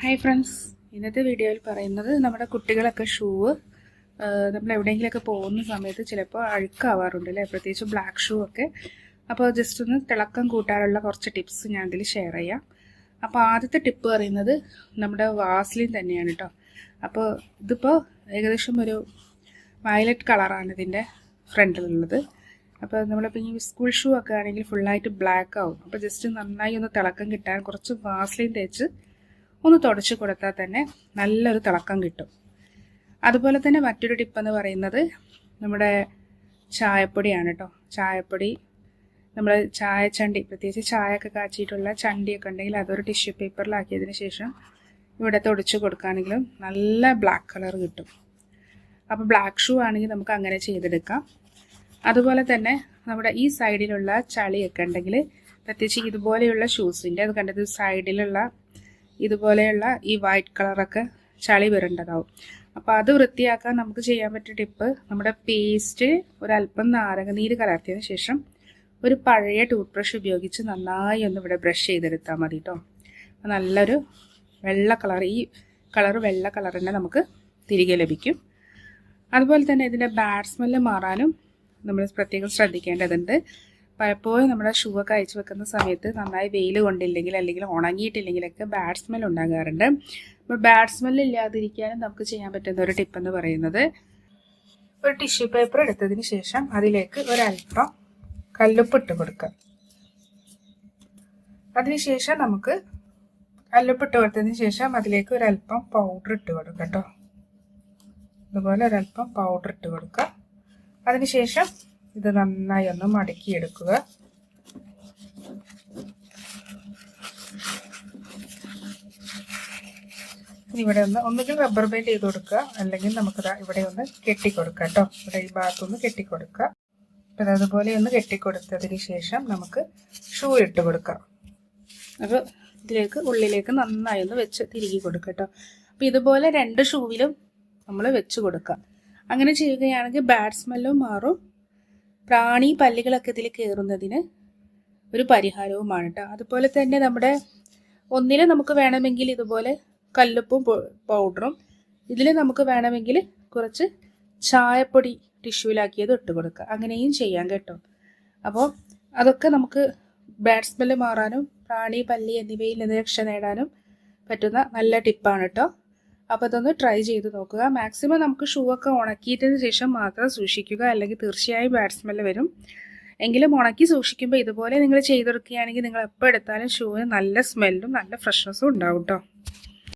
Hi friends ഇന്നത്തെ വീഡിയോയിൽ പറയുന്നത് നമ്മുടെ കുട്ടികളൊക്കെ ഷൂവ് നമ്മൾ എവിടെയെങ്കിലുമൊക്കെ പോകുന്ന സമയത്ത് ചിലപ്പോൾ അഴുക്കാവാറുണ്ട് അല്ലേ? പ്രത്യേകിച്ച് ബ്ലാക്ക് ഷൂ ഒക്കെ. അപ്പോൾ ജസ്റ്റ് ഒന്ന് തിളക്കം കൂട്ടാനുള്ള കുറച്ച് ടിപ്സ് ഞാൻ ഇതിൽ ഷെയർ ചെയ്യാം. അപ്പോൾ ആദ്യത്തെ ടിപ്പ് പറയുന്നത് നമ്മുടെ വാസ്ലിൻ തന്നെയാണ് കേട്ടോ അപ്പോൾ ഇതിപ്പോൾ ഏകദേശം ഒരു വയലറ്റ് കളറാണ് ഇതിന്റെ ഫ്രണ്ടിലുള്ളത് അപ്പോൾ നമ്മളിപ്പോൾ ഈ സ്കൂൾ ഷൂ ഒക്കെ ആണെങ്കിൽ ഫുള്ളായിട്ട് ബ്ലാക്ക് ആവും. അപ്പോൾ ജസ്റ്റ് നന്നായി ഒന്ന് തിളക്കം കിട്ടാൻ കുറച്ച് വാസ്ലിൻ തേച്ച് ഒന്ന് തുടച്ചു കൊടുത്താൽ തന്നെ നല്ലൊരു തിളക്കം കിട്ടും. അതുപോലെ തന്നെ മറ്റൊരു ടിപ്പെന്ന് പറയുന്നത് നമ്മുടെ ചായപ്പൊടിയാണ് കേട്ടോ ചായപ്പൊടി നമ്മൾ ചായച്ചണ്ടി പ്രത്യേകിച്ച് ചായയൊക്കെ കാച്ചിയിട്ടുള്ള ചണ്ടിയൊക്കെ ഉണ്ടെങ്കിൽ അതൊരു ടിഷ്യൂ പേപ്പറിലാക്കിയതിന് ശേഷം ഇവിടെ തുടച്ച് കൊടുക്കുകയാണെങ്കിലും നല്ല ബ്ലാക്ക് കളർ കിട്ടും. അപ്പോൾ ബ്ലാക്ക് ഷൂ ആണെങ്കിൽ നമുക്ക് അങ്ങനെ ചെയ്തെടുക്കാം. അതുപോലെ തന്നെ നമ്മുടെ ഈ സൈഡിലുള്ള ചളിയൊക്കെ ഉണ്ടെങ്കിൽ പ്രത്യേകിച്ച് ഇതുപോലെയുള്ള ഷൂസിന്റെ അത് കണ്ടത് സൈഡിലുള്ള ഇതുപോലെയുള്ള ഈ വൈറ്റ് കളറൊക്കെ ചളി വരേണ്ടതാവും. അപ്പോൾ അത് വൃത്തിയാക്കാൻ നമുക്ക് ചെയ്യാൻ പറ്റിയ ടിപ്പ് നമ്മുടെ പേസ്റ്റ് ഒരല്പം നാരങ്ങനീര് കലർത്തിയതിന് ശേഷം ഒരു പഴയ ടൂത്ത് ബ്രഷ് ഉപയോഗിച്ച് നന്നായി ഒന്ന് ഇവിടെ ബ്രഷ് ചെയ്തെടുത്താൽ മതി കേട്ടോ നല്ലൊരു വെള്ള കളർ ഈ കളർ വെള്ള കളർ തന്നെ നമുക്ക് തിരികെ ലഭിക്കും. അതുപോലെ തന്നെ ഇതിന്റെ ബാഡ് സ്മെല്ല് മാറാനും നമ്മൾ പ്രത്യേകം ശ്രദ്ധിക്കേണ്ടതുണ്ട്. പലപ്പോഴും നമ്മുടെ ഷൂ ഒക്കെ അയച്ചു വെക്കുന്ന സമയത്ത് നന്നായി വെയിൽ കൊണ്ടില്ലെങ്കിൽ അല്ലെങ്കിൽ ഉണങ്ങിയിട്ടില്ലെങ്കിലൊക്കെ ബാഡ് സ്മെൽ ഉണ്ടാകാറുണ്ട്. അപ്പോൾ ബാഡ് സ്മെൽ ഇല്ലാതിരിക്കാനും നമുക്ക് ചെയ്യാൻ പറ്റുന്ന ഒരു ടിപ്പ് എന്ന് പറയുന്നത് ഒരു ടിഷ്യൂ പേപ്പർ എടുത്തതിന് ശേഷം അതിലേക്ക് ഒരല്പം കല്ലുപ്പ് ഇട്ട് കൊടുക്കുക. അതിനുശേഷം നമുക്ക് കല്ലുപ്പ് ഇട്ട് കൊടുത്തതിന് ശേഷം അതിലേക്ക് ഒരല്പം പൗഡർ ഇട്ട് കൊടുക്കുക കേട്ടോ. അതുപോലെ ഒരല്പം പൗഡർ ഇട്ട് കൊടുക്കുക. അതിനുശേഷം ഇത് നന്നായി ഒന്ന് മടക്കിയെടുക്കുക. ഇവിടെ ഒന്ന് ഒന്നുകിൽ റബ്ബർ ബാൻഡ് ചെയ്ത് കൊടുക്കുക. അല്ലെങ്കിൽ നമുക്കിത് ഇവിടെ ഒന്ന് കെട്ടിക്കൊടുക്കുക കേട്ടോ. ഇവിടെ ഈ ഭാഗത്തൊന്ന് കെട്ടിക്കൊടുക്കുക. അപ്പം അതുപോലെ ഒന്ന് കെട്ടിക്കൊടുത്തതിന് ശേഷം നമുക്ക് ഷൂ ഇട്ട് കൊടുക്കാം. അപ്പോൾ ഇതിലേക്ക് ഉള്ളിലേക്ക് നന്നായി ഒന്ന് വെച്ച് തിരികെ കൊടുക്കുക കേട്ടോ. അപ്പോൾ ഇതുപോലെ രണ്ട് ഷൂവിലും നമ്മൾ വെച്ച് കൊടുക്കുക. അങ്ങനെ ചെയ്യുകയാണെങ്കിൽ ബാഡ് സ്മെല്ലും മാറും. പ്രാണി പല്ലുകളൊക്കെ ഇതിൽ കയറുന്നതിന് ഒരു പരിഹാരവുമാണ് കേട്ടോ അതുപോലെ തന്നെ നമ്മുടെ ഒന്നിൽ നമുക്ക് വേണമെങ്കിൽ ഇതുപോലെ കല്ലുപ്പും പൗഡറും ഇതിൽ നമുക്ക് വേണമെങ്കിൽ കുറച്ച് ചായപ്പൊടി ടിഷ്യൂലാക്കിയത് ഇട്ട് കൊടുക്കുക അങ്ങനെയും ചെയ്യാം കേട്ടോ. അപ്പോൾ അതൊക്കെ നമുക്ക് ബാഡ് സ്മെല്ല് മാറാനും പ്രാണി പല്ലി എന്നിവയിൽ നിന്ന് രക്ഷ നേടാനും പറ്റുന്ന നല്ല ടിപ്പാണ് കേട്ടോ അപ്പോൾ അതൊന്ന് ട്രൈ ചെയ്ത് നോക്കുക. മാക്സിമം നമുക്ക് ഷൂ ഒക്കെ ഉണക്കിയതിന് ശേഷം മാത്രം സൂക്ഷിക്കുക. അല്ലെങ്കിൽ തീർച്ചയായും ബാഡ് വരും. എങ്കിലും ഉണക്കി സൂക്ഷിക്കുമ്പോൾ ഇതുപോലെ നിങ്ങൾ ചെയ്തെടുക്കുകയാണെങ്കിൽ നിങ്ങൾ എപ്പോൾ എടുത്താലും ഷൂവിന് നല്ല സ്മെല്ലും നല്ല ഫ്രഷ്നസ്സും ഉണ്ടാവും കേട്ടോ